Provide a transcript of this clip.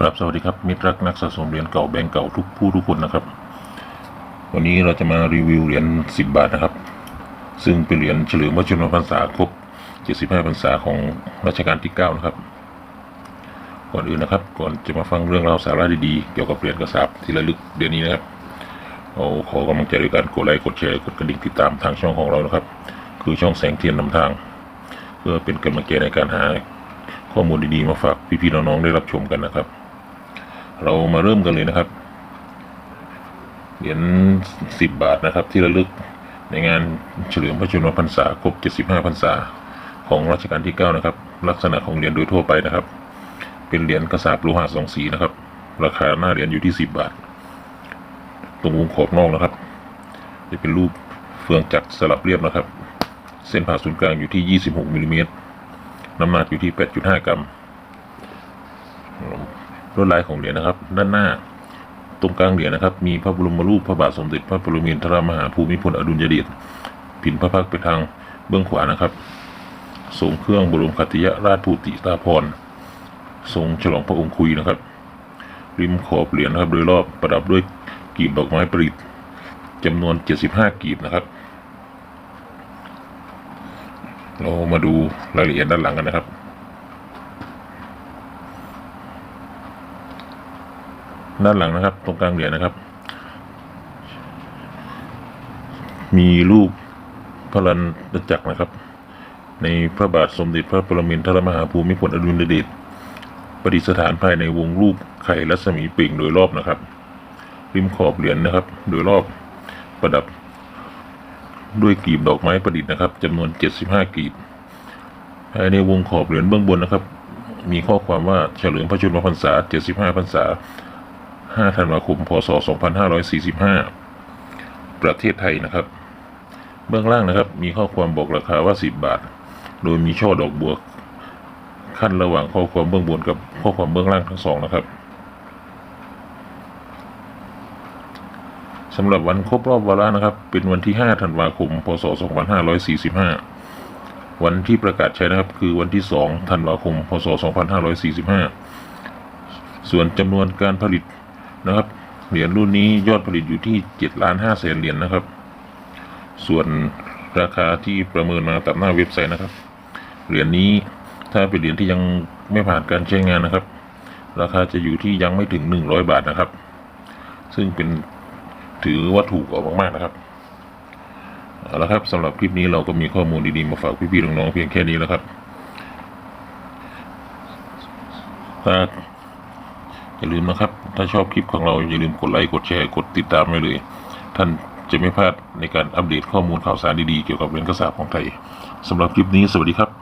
ครับสวัสดีครับมิตรรักนักสะสมเหรียญเก่าแบงก์เก่าทุกผู้ทุกคนนะครับ วันนี้เราจะมารีวิวเหรียญ10 บาทนะครับ ซึ่งเป็นเหรียญเฉลิมพระชนมพรรษาครบ 75พรรษาของรัชกาลที่ 9 นะครับ ก่อนอื่นนะครับ ก่อนจะมาฟังเรื่องราวสาระดีๆ เกี่ยวกับเหรียญกระสาบที่ระลึกเดือนนี้นะครับเราขอกำลังใจด้วยการกดไลค์กดแชร์กดกระดิ่งติดตามทางช่องของเรานะครับ คือช่องแสงเทียนนำทาง เพื่อเป็นกำลังใจในการหาข้อมูลดีๆมาฝากพี่ๆน้องๆได้รับชมกันนะครับ เรามาเริ่มกันเลยนะครับเหรียญสิบบาทนะครับ ที่ระลึกในงานเฉลิมพระชนมพรรษาครบ75พรรษาของรัชกาลที่9นะครับ ลักษณะของเหรียญโดยทั่วไปนะครับ เป็นเหรียญกระสาบโลหะสองสีนะครับ ราคาหน้าเหรียญอยู่ที่10บาท ตรงวงขอบนอกนะครับ จะเป็นรูปเฟืองจักรสลับเรียบนะครับ เส้นผ่าศูนย์กลางอยู่ที่26มิลลิเมตรน้ำหนักอยู่ที่8.5กรัม ลวดลายของเหรียญนะครับ ด้านหน้า ตรงกลางเหรียญนะครับ มีพระบรมรูปพระบาทสมเด็จพระปรมินทรมหาภูมิพลอดุลยเดชผินพระพักไปทางเบื้องขวานะครับทรงเครื่องบรมคัตยราชภูติตาพรทรงฉลองพระองค์คุยนะครับ ริมขอบเหรียญนะครับ โดยรอบประดับด้วยกลีบดอกไม้ประดิษฐ์จำนวน 75กลีบนะครับ เรามาดูรายละเอียดด้านหลังกันนะครับ ด้านหลังนะครับ ตรงกลางเหรียญนะครับ มีรูปพระลันจักรนะครับ ในพระบาทสมเด็จพระปรมินทรมหาภูมิพลอดุลยเดชประดิษฐานภายในวงรูปไข่รัศมีปล่งโดยรอบนะครับ ริมขอบเหรียญนะครับ โดยรอบประดับด้วยกลีบดอกไม้ประดิษฐ์นะครับจำนวน 75กลีบภายในวงขอบเหรียญเบื้องบนนะครับ มีข้อความว่าเฉลิมพระชนมพรรษา 75 พรรษา 5 ธันวาคม พศ 2545 ประเทศไทยนะครับ เบื้องล่างนะครับ มีข้อความบอกราคาว่า 10 บาท โดยมีช่อดอกบัวขั้นระหว่างข้อความเบื้องบนกับข้อความเบื้องล่างทั้งสองนะครับสำหรับวันครบรอบวาระนะครับ เป็นวันที่ 5 ธันวาคม พศ 2545 วันที่ประกาศใช้นะครับ คือวันที่ 2 ธันวาคม พศ 2545 ส่วนจำนวนการผลิต นะครับเหรียญรุ่นนี้ยอดผลิตอยู่ที่7ล้าน5แสนเหรียญนะครับ ส่วนราคาที่ประเมินมาตามหน้าเว็บไซต์นะครับ เหรียญนี้ถ้าเป็นเหรียญที่ยังไม่ผ่านการใช้งานนะครับ ราคาจะอยู่ที่ยังไม่ถึง100บาทนะครับ ซึ่งเป็นถือว่าถูกกว่ามาก ๆ นะครับเอาละครับสำหรับคลิปนี้เราก็มีข้อมูลดี ๆ มาฝากพี่ ๆ น้อง ๆ เพียงแค่นี้แล้วครับถ้าอย่าลืมนะครับ ถ้าชอบคลิปของเราอย่าลืมกดไลค์กดแชร์กดติดตามไว้เลย ท่านจะไม่พลาดในการอัปเดตข้อมูลข่าวสารดีๆเกี่ยวกับเรียญกระสาบของไทยสำหรับคลิปนี้สวัสดีครับ